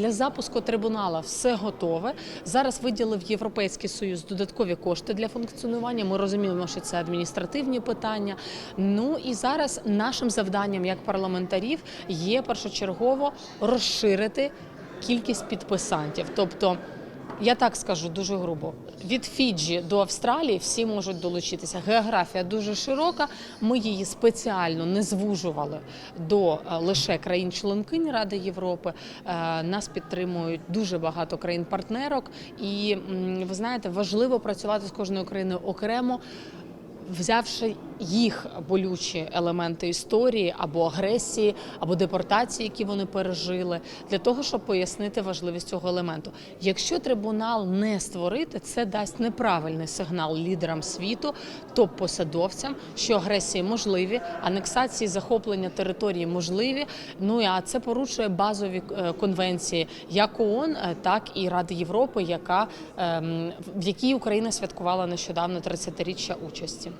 Для запуску трибунала все готове. Зараз виділив Європейський Союз додаткові кошти для функціонування. Ми розуміємо, що це адміністративні питання. Ну і зараз нашим завданням як парламентарів є першочергово розширити кількість підписантів. Тобто, я так скажу дуже грубо. Від Фіджі до Австралії всі можуть долучитися. Географія дуже широка. Ми її спеціально не звужували до е, лише країн-членкинь Ради Європи. Е, Нас підтримують дуже багато країн-партнерок, і ви знаєте, важливо працювати з кожною країною окремо взявши їх болючі елементи історії або агресії, або депортації, які вони пережили, для того, щоб пояснити важливість цього елементу. Якщо трибунал не створити, це дасть неправильний сигнал лідерам світу, топ-посадовцям, що агресії можливі, анексації, захоплення території можливі. Ну а це порушує базові е, конвенції як ООН, е, так і Ради Європи, яка ем, в якій Україна святкувала нещодавно 30-річчя участі.